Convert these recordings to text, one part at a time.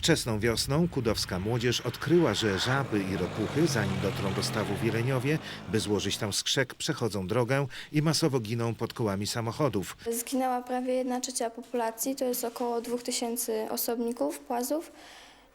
Wczesną wiosną kudowska młodzież odkryła, że żaby i ropuchy, zanim dotrą do stawu w Jeleniowie, by złożyć tam skrzek, przechodzą drogę i masowo giną pod kołami samochodów. Zginęła prawie 1 trzecia populacji, to jest około 2000 osobników, płazów.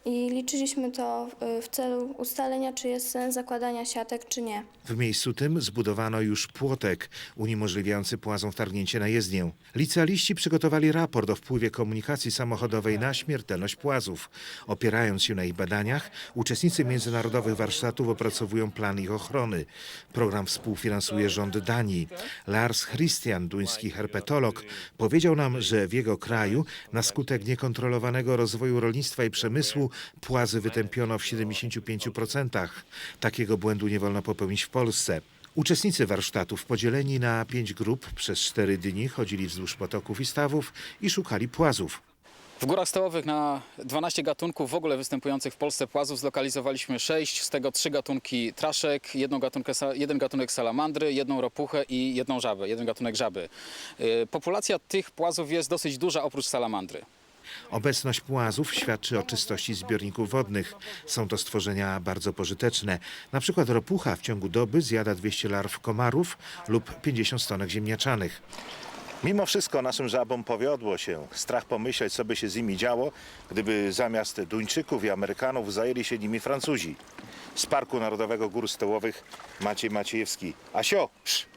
I liczyliśmy to w celu ustalenia, czy jest sens zakładania siatek, czy nie. W miejscu tym zbudowano już płotek uniemożliwiający płazom wtargnięcie na jezdnię. Licealiści przygotowali raport o wpływie komunikacji samochodowej na śmiertelność płazów. Opierając się na ich badaniach, uczestnicy międzynarodowych warsztatów opracowują plan ich ochrony. Program współfinansuje rząd Danii. Lars Christian, duński herpetolog, powiedział nam, że w jego kraju na skutek niekontrolowanego rozwoju rolnictwa i przemysłu płazy wytępiono w 75%. Takiego błędu nie wolno popełnić w Polsce. Uczestnicy warsztatów podzieleni na pięć grup przez cztery dni chodzili wzdłuż potoków i stawów i szukali płazów. W górach stołowych na 12 gatunków w ogóle występujących w Polsce płazów zlokalizowaliśmy 6, z tego 3 gatunki traszek, jedną gatunkę, jeden gatunek salamandry, jedną ropuchę i jedną żabę, jeden gatunek żaby. Yy, Populacja tych płazów jest dosyć duża oprócz salamandry. Obecność płazów świadczy o czystości zbiorników wodnych. Są to stworzenia bardzo pożyteczne. Na przykład ropucha w ciągu doby zjada 200 larw komarów lub 50 stonek ziemniaczanych. Mimo wszystko naszym żabom powiodło się. Strach pomyśleć, co by się z nimi działo, gdyby zamiast Duńczyków i Amerykanów zajęli się nimi Francuzi. Z Parku Narodowego Gór Stołowych Maciej Maciejewski. Asio! Psz.